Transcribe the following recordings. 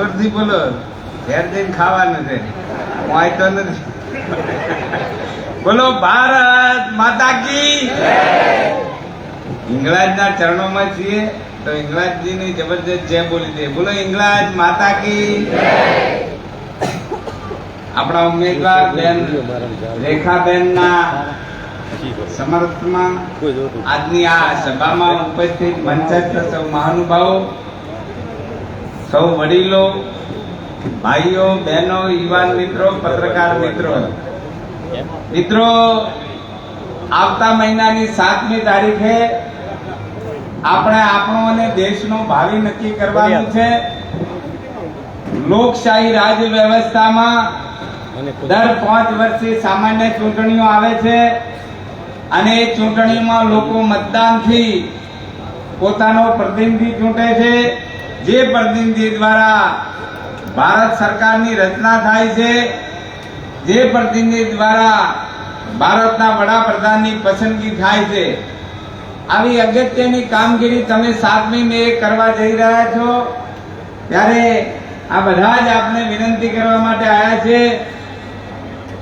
જોરથી બોલો, ઘેર જઈને ખાવાનું છે. વાંય તો નથી. બોલો, ભારત માતા કી હિંગળાજના ચરણોમાં છીએ, તો હિંગળાજજીની જબરજસ્ત જય બોલી દે બોલો હિંગળાજ માતા કી આપણા ઉમેદવાર બેન, રેખાબેનના સમર્થમાં આજની આ સભામાં ઉપસ્થિત મંચસ્થ સૌ મહાનુભાવો સૌ વડીલો, ભાઈઓ, બહેનો, યુવાન મિત્રો, પત્રકાર મિત્રો. મિત્રો, આવતા મહિનાની સાતમી તારીખે આપણે આપણો અને દેશનું ભાવિ નક્કી કરવાનું છે. લોકશાહી રાજ વ્યવસ્થામાં દર પાંચ વર્ષે સામાન્ય ચૂંટણીઓ આવે છે. અને એ ચૂંટણીમાં લોકો મતદાનથી પોતાનો પ્રતિનિધિ ચૂંટે છે. જે પ્રતિનિધિ દ્વારા ભારત સરકારની રચના થાય છે, જે પ્રતિનિધિ દ્વારા ભારતના વડાપ્રધાનની પસંદગી થાય છે, આવી અગત્યની કામગીરી તમે સાતમી મે કરવા જઈ રહ્યા છો, ત્યારે આ બધા જ આપને વિનંતી કરવા માટે આવ્યા છે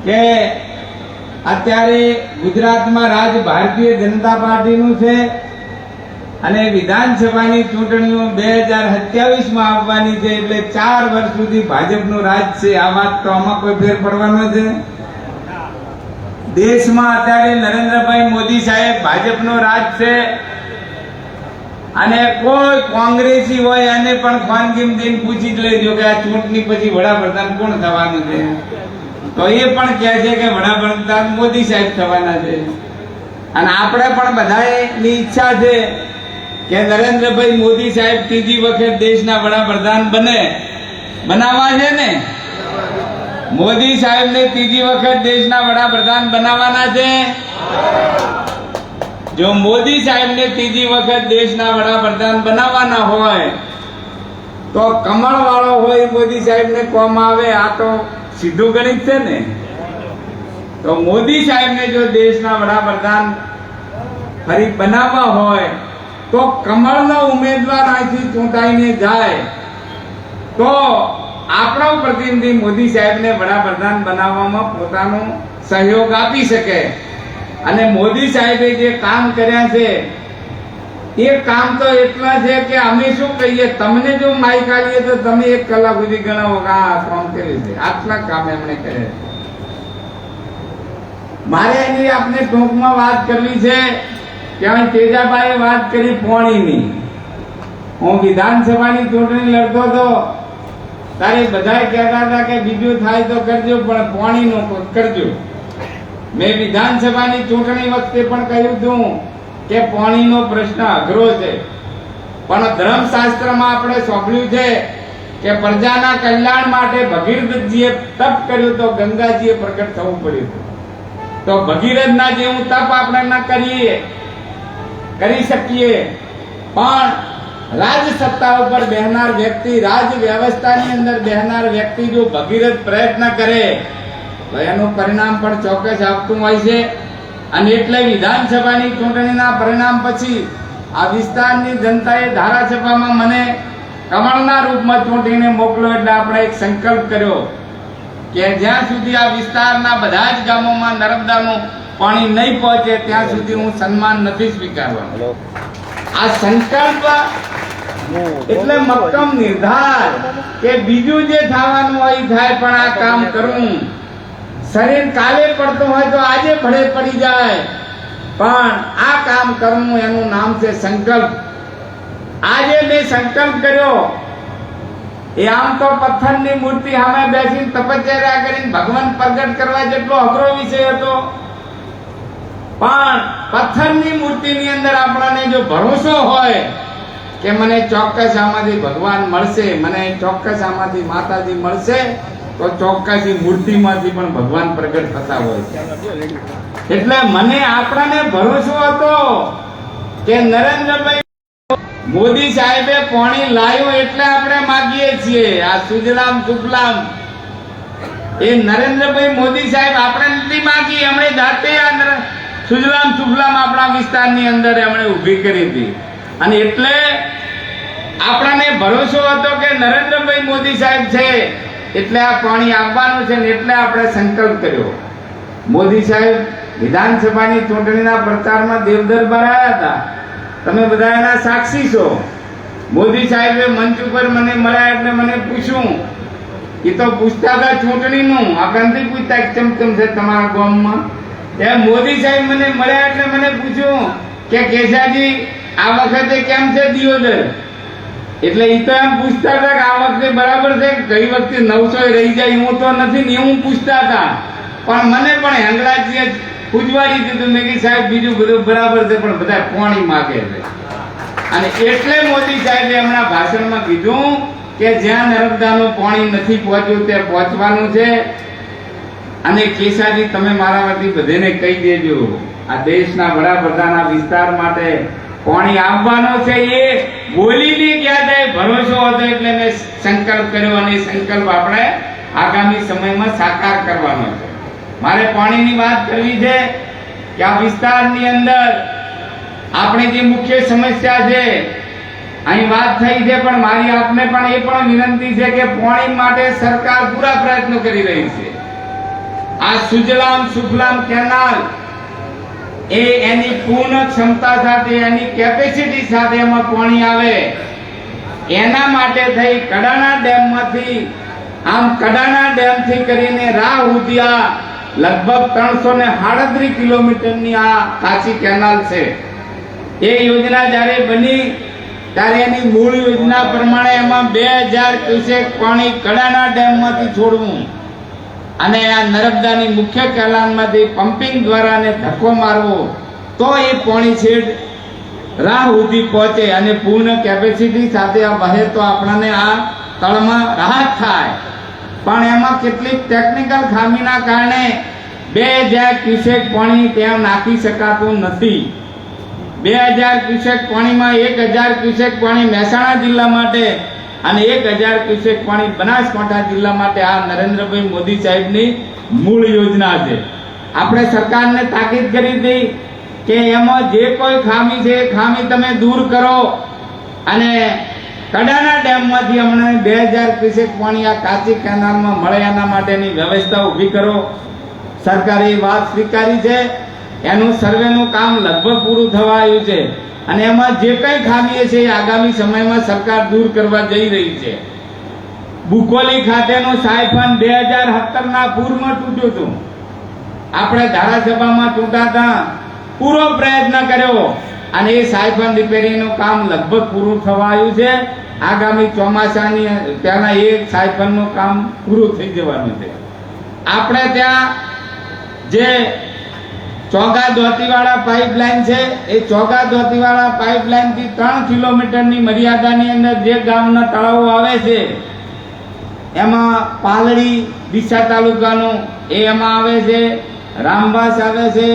કે અત્યારે ગુજરાતમાં રાજ ભારતીય જનતા પાર્ટીનું છે અને વિધાનસભાની ચૂંટણીઓ બે હજાર સત્યાવીસમાં આવવાની છે એટલે ચાર વર્ષ સુધી ભાજપનું રાજ છે. આ વાત તો આમાં કોઈ ફેર પડવાનો છે? દેશમાં અત્યારે નરેન્દ્રભાઈ મોદી સાહેબ ભાજપનો રાજ છે. અને કોઈ કોંગ્રેસી હોય એને પણ ખાનગીમ દઈને પૂછી જ લેજો કે આ ચૂંટણી પછી વડાપ્રધાન કોણ થવાનું છે? તો એ પણ કહે છે કે વડાપ્રધાન મોદી સાહેબ થવાના છે. અને આપણે પણ બધાની ઈચ્છા છે કે નરેન્દ્રભાઈ મોદી સાહેબ ત્રીજી વખત દેશના વડાપ્રધાન બને. બનાવવા છે ને? મોદી સાહેબને ત્રીજી વખત દેશના વડાપ્રધાન બનાવવાના છે. જો મોદી સાહેબને ત્રીજી વખત દેશના વડાપ્રધાન બનાવવાના હોય, તો કમળ વાળો હોય મોદી સાહેબને કોમ આવે? આ તો સીધું ગણિત છે ને? તો મોદી સાહેબને જો દેશના વડાપ્રધાન ફરી બનાવવા હોય તો કમળનો ઉમેદવાર અહીંથી ચૂંટાઈને જાય. તો આપણો પ્રતિનિધિ મોદી સાહેબને વડાપ્રધાન બનાવવામાં પોતાનો સહયોગ આપી શકે. અને મોદી સાહેબે જે કામ કર્યા છે, એ કામ તો એટલા છે કે અમે શું કહીએ, તમને જો માઇક આવીએ તો તમે એક કલાક સુધી ગણાવો કે આટલા કામ એમણે કર્યા મારે એની આપને ટૂંકમાં વાત કરવી છે. અહીં તેજાભાઈએ વાત કરી પોણીની હું વિધાનસભાની ચૂંટણી લડતો હતો તારે બધા કહેતા હતા કે બીજું થાય તો કરજો, પણ પોણીનું કરજો. મેં વિધાનસભાની ચૂંટણી વખતે પણ કહ્યું હતું કે પાણીનો પ્રશ્ન અઘરો છે. પણ ધર્મશાસ્ત્રમાં આપણે સાંભળ્યું છે કે પ્રજાના કલ્યાણ માટે ભગીરથજીએ તપ કર્યું તો ગંગાજીએ પ્રગટ થવું પડ્યું. તો ભગીરથના જેવું તપ આપણે ન કરીએ. કરી શકીએ. પણ રાજ સત્તા ઉપર બેહનાર વ્યક્તિ રાજ વ્યવસ્થાની અંદર બેહનાર વ્યક્તિ જો ભગીરથ પ્રયત્ન કરે, તો એનું પરિણામ પણ ચોક્કસ આપતું હોય છે. અને એટલે વિધાનસભાની ચૂંટણીના પરિણામ પછી આ વિસ્તારની જનતાએ ધારાસભામાં મને કમળના રૂપમાં ચૂંટીને મોકલો એટલે આપણે એક સંકલ્પ કર્યો કે જ્યાં સુધી આ વિસ્તારના બધા જ ગામોમાં નર્મદાનું પાણી નહીં પહોંચે ત્યાં સુધી હું સન્માન નથી સ્વીકારવાનું. આ સંકલ્પ એટલે મક્કમ નિર્ધાર કે બીજું જે થવાનું હોય થાય પણ આ કામ કરું. શરીર કાલે પડતું હોય તો આજે ભળે પડી જાય પણ આ કામ કરવું એનું નામ છે સંકલ્પ. આજે મેં સંકલ્પ કર્યો એ આમ તો પથ્થરની મૂર્તિ સામે બેસીને તપશ્ચર્યા કરીને ભગવાન પ્રગટ કરવા જેટલો અઘરો વિષય હતો. પણ પથ્થરની મૂર્તિની અંદર આપણને જો ભરોસો હોય કે મને ચોક્કસ આમાંથી ભગવાન મળશે, મને ચોક્કસ આમાંથી માતાજી મળશે, તો ચોક્કસ મૂર્તિમાંથી પણ ભગવાન પ્રગટ થતા હોય એટલે મને આપણને ભરોસો હતો કે નરેન્દ્રભાઈ મોદી સાહેબે પાણી લાવ્યું એટલે આપણે માગીએ છીએ. આ સુજલામ સુફલામ. એ નરેન્દ્રભાઈ મોદી સાહેબ આપણે નથી માગી, એમણે જાતે આ સુજલામ સુફલામ આપણા વિસ્તારની અંદર એમણે ઊભી કરી હતી. અને એટલે આપણાને ભરોસો હતો કે નરેન્દ્રભાઈ મોદી સાહેબ છે, એટલે આ પાણી આપવાનું છે ને એટલે આપણે સંકલ્પ કર્યો. મોદી સાહેબ વિધાનસભાની ચૂંટણીના પ્રચારમાં દેવદરબાર આવ્યા હતા. તમે બધા એના સાક્ષી છો. મોદી સાહેબે મંચ ઉપર મને મળ્યા એટલે મને પૂછ્યું એ તો પૂછતા હતા ચૂંટણીનું. આ નથી પૂછતા કેમ ચમ છે તમારા ગામમાં? એ મોદી સાહેબ મને મળ્યા એટલે મને પૂછ્યું કે કેસાજી, આ વખતે કેમ છે દિયોદર? એટલે એ તો એમ પૂછતા હતા કે આ વખતે બરાબર છે? કઈ વખતે નવસો રહી જાય, હું તો નથી ને એવું પૂછતા હતા. પણ મને પણ હેંગળાજીએ જ પૂછવાડી દીધું. મેં કે સાહેબ, બીજું બધું બરાબર છે, પણ બધા પાણી માગે છે. અને એટલે મોદી સાહેબે હમણાં ભાષણમાં કીધું કે જ્યાં નર્મદાનું પાણી નથી પહોંચ્યું તે પહોંચવાનું છે. અને કેસાજી, તમે મારા વતી બધેને કહી દેજો, આ દેશના વડાપ્રધાનના વિસ્તાર માટે પાણી આવવાનો છે એ બોલીને ગયા જાય, ભરોસો હતો એટલે મેં સંકલ્પ કર્યો અને સંકલ્પ આપણે આગામી સમયમાં સાકાર કરવાનો છે. મારે પાણીની વાત કરવી છે કે આ વિસ્તારની અંદર આપણે જે મુખ્ય સમસ્યા છે, અહીં વાત થઈ છે, પણ મારી આપને પણ એ પણ વિનંતી છે કે પાણી માટે સરકાર પૂરા પ્રયત્નો કરી રહી છે. આ સુજલામ સુફલામ કેનાલ એ એની પૂર્ણ ક્ષમતા સાથે, એની કેપેસિટી સાથે એમાં પાણી આવે. એના માટે થઈ કડાના ડેમમાંથી, આમ કડાના ડેમથી કરીને રાહ ઉધિયા લગભગ ત્રણસો ને સાડત્રીસ કિલોમીટરની આ કાચી કેનાલ છે. એ યોજના જ્યારે બની, ત્યારે એની મૂળ યોજના પ્રમાણે એમાં બે હજાર ક્યુસેક પાણી કડાના ડેમમાંથી છોડવું. અને આ નર્મદાની મુખ્ય કેનાલમાંથી પમ્પિંગ દ્વારા ધક્કો મારવો, તો એ પોણી છેડ રાહ સુધી પહોંચે અને પૂર્ણ કેપેસિટી સાથે આ વહે તો આપણને આ તળમાં રાહત થાય. પણ એમાં કેટલીક ટેકનિકલ ખામીના કારણે બે હજાર ક્યુસેક પાણી ત્યાં નાખી શકાતું નથી. બે હજાર ક્યુસેક પાણીમાં એક હજાર ક્યુસેક પાણી મહેસાણા જિલ્લા માટે અને એક હજાર ક્યુસેક પાણી બનાસકાંઠા જિલ્લા માટે આ નરેન્દ્રભાઈ મોદી સાહેબની મૂળ યોજના છે. આપણે સરકારને તાકીદ કરી હતી કે એમાં જે કોઈ ખામી છે ખામી તમે દૂર કરો. અને કડાના ડેમમાંથી અમને બે હજાર ક્યુસેક પાણી આ કાચી કેનાલમાં મળે એના માટેની વ્યવસ્થા ઊભી કરો. સરકારે એ વાત સ્વીકારી છે. એનું સર્વેનું કામ લગભગ પૂરું થવા આવ્યું છે. અને એમાં જે કંઈ ખામીઓ છે એ આગામી સમયમાં સરકાર દૂર કરવા જઈ રહી છે. બુકોલી ખાતેનું સાયફન બે હજાર સત્તરના પૂરમાં તૂટ્યું હતું. આપણે ધારાસભામાં ચૂંટાતા પૂરો પ્રયત્ન કર્યો અને એ સાયફન રિપેરિંગનું કામ લગભગ પૂરું થવા આવ્યું છે. આગામી ચોમાસાની પહેલા એ સાયફનનું કામ પૂરું થઈ જવાનું છે. આપણે ત્યાં જે ચોગા ધોતીવાળા પાઇપલાઇન છે. એ ચોગા ધોતીવાળા પાઇપલાઇનથી ત્રણ કિલોમીટરની મર્યાદાની અંદર જે ગામના તળાવો આવે છે, એમાં પાલડી ડીસા તાલુકાનું એ એમાં આવે છે, રામવાસ આવે છે,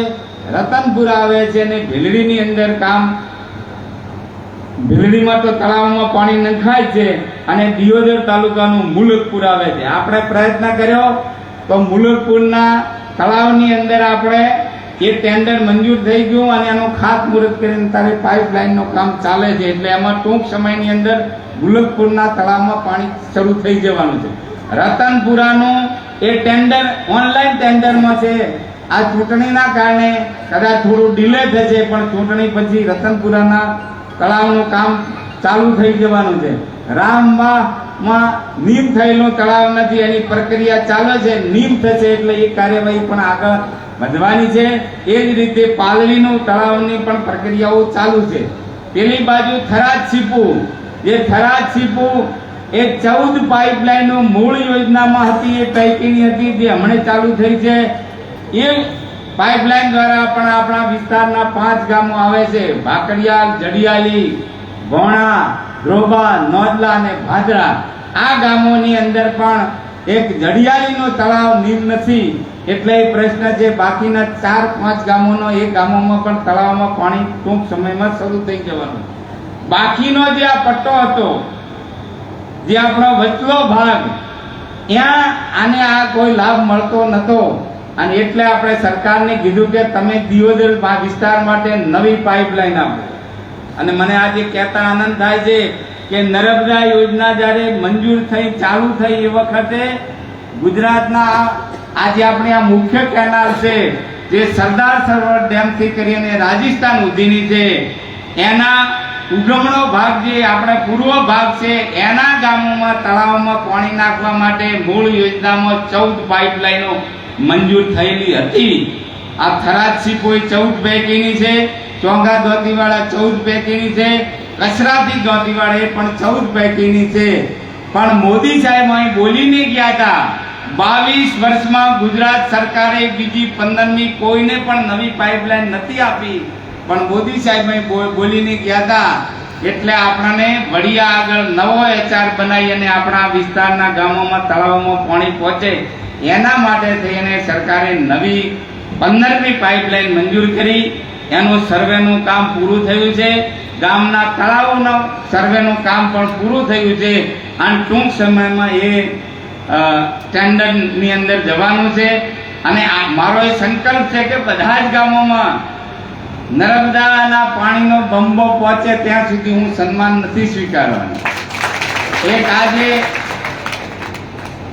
રતનપુર આવે છે અને ભીલડીની અંદર કામ. ભીલડીમાં તો તળાવમાં પાણી નખાય છે અને દિયોદર તાલુકાનું મુલકપુર આવે છે. આપણે પ્રયત્ન કર્યો તો મુલકપુરના તળાવની અંદર આપણે એ ટેન્ડર મંજૂર થઈ ગયું અને એનું ખાતમુહૂર્ત કરીને તારે પાઇપલાઇનનું કામ ચાલે છે. એટલે એમાં ટૂંક સમયની અંદર ગુલકપુરના તળાવમાં પાણી શરૂ થઈ જવાનું છે. રતનપુરાનું એ ટેન્ડર ઓનલાઈન ટેન્ડરમાં છે. આ ચૂંટણીના કારણે કદાચ થોડું ડિલે થશે, પણ ચૂંટણી પછી રતનપુરાના તળાવનું કામ ચાલુ થઈ જવાનું છે. રામમાં નીમ થયેલો તળાવ નથી, એની પ્રક્રિયા ચાલે છે, નીમ થશે એટલે એ કાર્યવાહી પણ આગળ વધવાની છે. એ જ રીતે પાલડીનું તળાવની પણ પ્રક્રિયાઓ ચાલુ છે. પેલી બાજુ થરાદ સીપુ. જે થરાદ સીપુ એ ચૌદ પાઇપલાઇનો મૂળ યોજનામાં હતી, એ પૈકીની હતી, જે હમણે ચાલુ થઈ છે. એ પાઇપલાઇન દ્વારા પણ આપણા વિસ્તારના પાંચ ગામો આવે છે. ભાકરિયાલ જડિયાલી ભોણા ધ્રોબા નોદલા અને ભાદરા. આ ગામોની અંદર પણ એક જડિયાળીનો તળાવ નીર નથી એટલે એ પ્રશ્ન છે, બાકીના ચાર પાંચ ગામોનો એ ગામોમાં પણ તળાવમાં પાણી ટૂંક સમયમાં શરૂ થઈ જવાનું. બાકીનો જે આ પટ્ટો હતો, જે આપણો વચલો ભાગ, ત્યાં આને આ કોઈ લાભ મળતો નતો. અને એટલે આપણે સરકારને કીધું કે તમે દિયોદર વિસ્તાર માટે નવી પાઇપલાઇન આપો. અને મને આજે કહેતા આનંદ થાય છે કે નર્મદા યોજના જ્યારે મંજૂર થઈ, ચાલુ થઈ એ વખતે ગુજરાતના આજે આપણે આ મુખ્ય કેનાલ છે, જે સરદાર સરોવર ડેમથી કરીને રાજસ્થાન સુધીની છે, એના ઉગમણો ભાગ જે આપણે પૂર્વ ભાગ છે, એના ગામોમાં તળાવમાં પાણી નાખવા માટે મૂળ યોજનામાં ચૌદ પાઇપલાઇનો મંજૂર થયેલી હતી. આ થરાદ સિપોઈ ચૌદ પૈકીની છે. ચોંગા ધોતીવાળા ચૌદ પૈકીની છે, કસરાથી ધોતીવાળા એ પણ ચૌદ પૈકીની છે. પણ મોદી સાહેબ અહીં બોલીને ગયા હતા, બાવીસ વર્ષમાં ગુજરાત સરકારે બીજી પંદરની કોઈને પણ નવી પાઇપલાઇન નથી આપી. પણ મોદી સાહેબ અહીં બોલીને ગયા હતા, એટલે આપણને વડિયા આગળ નવો એચઆર બનાવી અને આપણા વિસ્તારના ગામોમાં, તળાવોમાં પાણી પહોંચે. એના માટે થઈને સરકારે નવી પંદરમી પાઇપલાઇન મંજૂર કરી. એનું સર્વેનું કામ પૂરું થયું છે. ગામના તળાવોનું સર્વેનું કામ પણ પૂરું થયું છે. અને ટૂંક સમયમાં એ અ, ટેન્ડરની અંદર જવાનું છે. અને મારો એ સંકલ્પ છે કે બધા જ ગામોમાં નર્મદાના પાણીનો બંબો પહોંચે ત્યાં સુધી હું સન્માન નથી સ્વીકારવાનું. એક આજે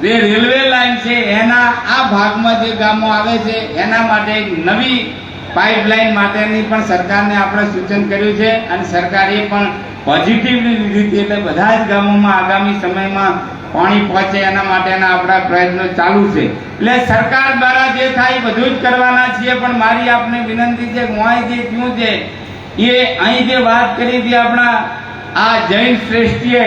જે રેલવે લાઈન છે એના આ ભાગમાં જે ગામો આવે છે એના માટે એક નવી પાઇપલાઇન માટેની પણ સરકારને આપણે સૂચન કર્યું છે અને સરકારે પણ પોઝિટિવલી લીધી એટલે બધા જ ગામોમાં આગામી સમયમાં પાણી પહોંચે એના માટેના આપણા પ્રયત્નો ચાલુ છે. એટલે સરકાર દ્વારા જે થાય બધું જ કરવાના છીએ, પણ મારી આપને વિનંતી છે કે જે થયું છે, એ અહીં જે વાત કરી હતી આપણા આ જૈન શ્રેષ્ઠીએ,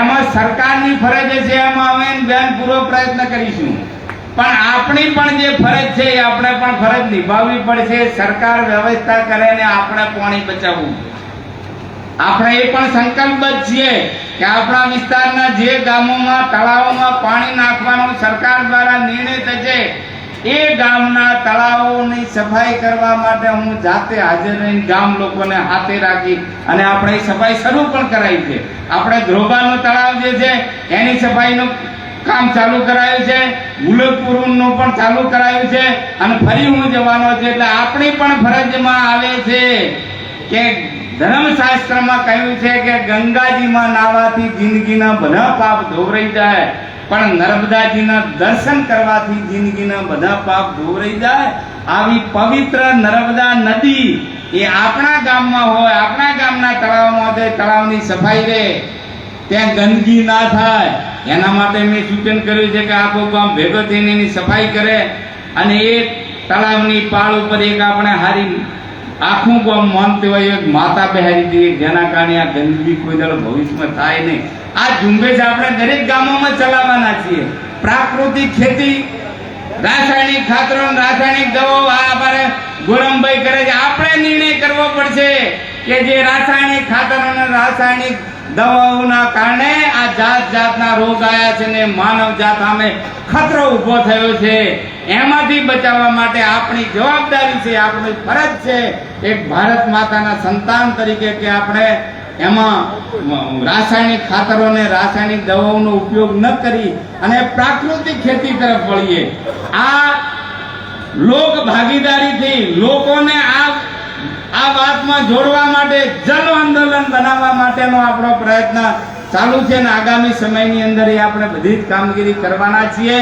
એમાં સરકારની ફરજ છે, એમાં અમે બેન પૂરો પ્રયત્ન કરીશું. પણ આપણી પણ જે ફરજ છે એ આપણે પણ ફરજ નિભાવવી પડશે. સરકાર વ્યવસ્થા કરે ને આપણે પાણી બચાવવું. આપણે એ પણ સંકલ્પબદ્ધ છીએ કે આપણા વિસ્તારના જે ગામોમાં, તળાવોમાં પાણી નાખવાનો સરકાર દ્વારા નિર્ણય થશે, એ ગામના તળાવોની સફાઈ કરવા માટે હું જાતે હાજર રહીને ગામ લોકોને હાથે રાખી અને આપણે સફાઈ શરૂ પણ કરાવી છે. આપણે ધ્રોબાનું તળાવ જે છે, એની સફાઈનું કામ ચાલુ કરાયું છે. ગુલકપુરનું પણ ચાલુ કરાયું છે અને ફરી હું જવાનો છે એટલે આપણી પણ ફરજમાં આવે છે કે ધર્મશાસ્ત્રમાં કહ્યું છે કે ગંગાજીમાં નાવાથી જિંદગીના બધા પાપ ધોવરાઈ જાય, પણ નર્મદાજીના દર્શન કરવાથી જિંદગીના બધા પાપ ધોવરાઈ જાય. આવી પવિત્ર નર્મદા નદી એ આપણા ગામમાં હોય, આપણા ગામના તળાવમાં હોય, તળાવની સફાઈ રહે. ત્યાં ગંદકી ના થાય. એના માટે મેં સૂચન કર્યું છે કે આખો ગામ ભેગો થઈને એની સફાઈ કરે અને એ તળાવની પાળ ઉપર એક આપણે હારી આખું ગામ માનતું હોય, એક માતા બહેરી દઈએ જેના કારણે આ ગંદકી કોઈ દળ ભવિષ્યમાં થાય નહીં. આ ઝુંબેશ આપણે દરેક ગામોમાં ચલાવવાના છીએ. પ્રાકૃતિક ખેતી, રાસાયણિક ખાતરો રાસાયણિક દવાઓ આ આપણે ગોરમભાઈ કરે છે. આપણે નિર્ણય કરવો પડશે કે જે રાસાયણિક ખાતર અને રાસાયણિક દવાઓના કારણે આ જાત જાતના રોગ આવ્યા છે ને માનવ જાત સામે ખતરો ઊભો થયો છે. એમાંથી બચાવવા માટે આપણી જવાબદારી છે, આપણી ફરજ છે એક ભારત માતાના સંતાન તરીકે કે આપણે એમાં રાસાયણિક ખાતરો ને રાસાયણિક દવાઓનો ઉપયોગ ન કરી અને પ્રાકૃતિક ખેતી તરફ વળીએ. આ લોક ભાગીદારીથી લોકોને આ આ વાતમાં જોડવા માટે, જન આંદોલન બનાવવા માટેનો આપણો પ્રયત્ન ચાલુ છે ને આગામી સમયની અંદર એ આપણે બધી જ કામગીરી કરવાના છીએ.